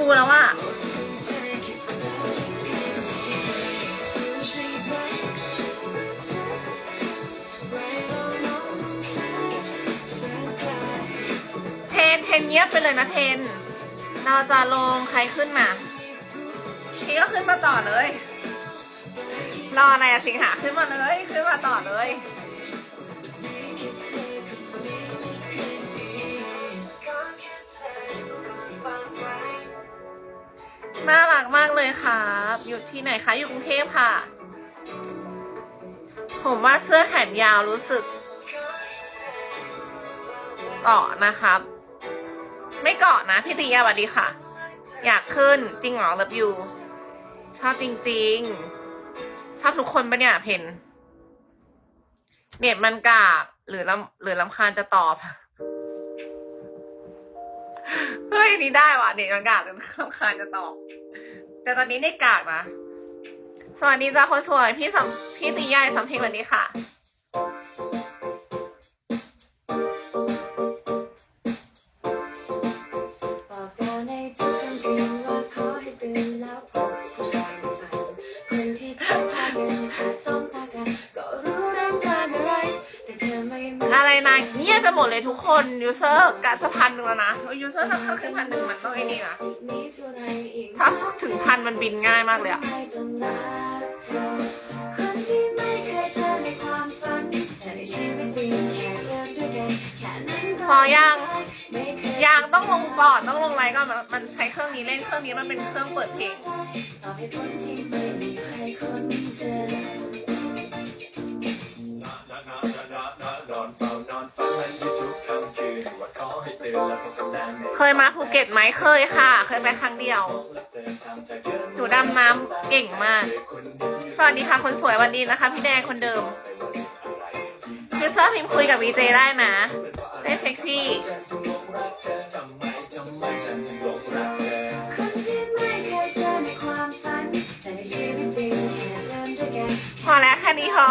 ฟูแล้วว่าเทนเทนเงียบไปเลยนะเทน เราจะลงใครขึ้นมาพี่ก็ขึ้นมาต่อเลย รออะไรอะสิงหาขึ้นมาเลย ขึ้นมาต่อเลย น่ารักมากเลยครับ อยู่ที่ไหนคะอยู่กรุงเทพค่ะ ผมว่าเสื้อแขนยาวรู้สึกเกาะนะครับ ไม่เกาะนะพี่ตีสวัสดีค่ะ อยากขึ้นจริงหรอเลิฟยูชอบจริง ๆ ชอบทุกคนปะเนี่ยเพนเน็ตมันกากหรือลำหรือลำคาญจะตอบ เฮ้ยนี้ได้ว่ะเน็กมันกากเลยคำคานจะตอบ แต่ตอนนี้เน็ตกากนะสวัสดีจ้าคนสวยพี่สัมพี่ตีใหญ่สัมเพลงวันนี้ค่ะ บอกเธอในทุกคำคืนว่าขอให้ตื่นแล้วพบผู้ชาย อะไรนะเงียบไปหมดเลยทุกคนยูเซอร์กะจะพันหนึ่งแล้วนะยูเซอร์ถ้าเข้าขึ้นพันหนึ่งมันต้องไอ้นี่นะอีกนิดถ้าถึงพันมันบินง่ายมากเลยอะไม่ต้ออคนที่ไม่เคยเจอในความฝันแต่ในชีวิตจริงยกันแค่นั้นก็พอยังยางต้องลงก่อนต้องลงไลน์ก่อนมันมันใช้เครื่องนี้เล่นเครื่องนี้มันเป็นเครื่องเปิดเพลง เคยมาภูเก็ตไหมเคยค่ะ เคยไปครั้งเดียว หนูดำน้ำเก่งมาก สวัสดีค่ะ คนสวยวันดีนะคะ พี่แดงคนเดิมยูเซอร์พิมพ์คุยกับวีเจได้นะเต้นเซ็กซี่คนที่ไม่เคยเจอในความฝันแต่ในชีวิตจริงแค่เดินด้วยกันพอแล้วแค่นี้พอ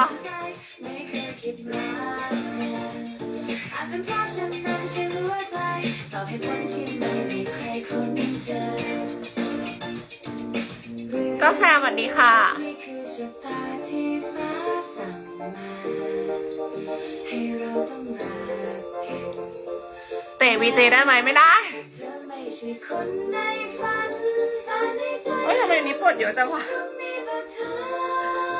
ให้พ้นที่ไม่มีใครคนเจอหรือก็แซมสวัสดีค่ะ นี่คือชะตาที่ฟ้าสั่งมา ให้เราต้องรักกันเตะวีเจได้ไหมไม่ได้เธอไม่ใช่คนในฝันแต่ในใจเฮ้ยทำไมวันนี้ปวดเยอะจังวะ มีแต่เธอ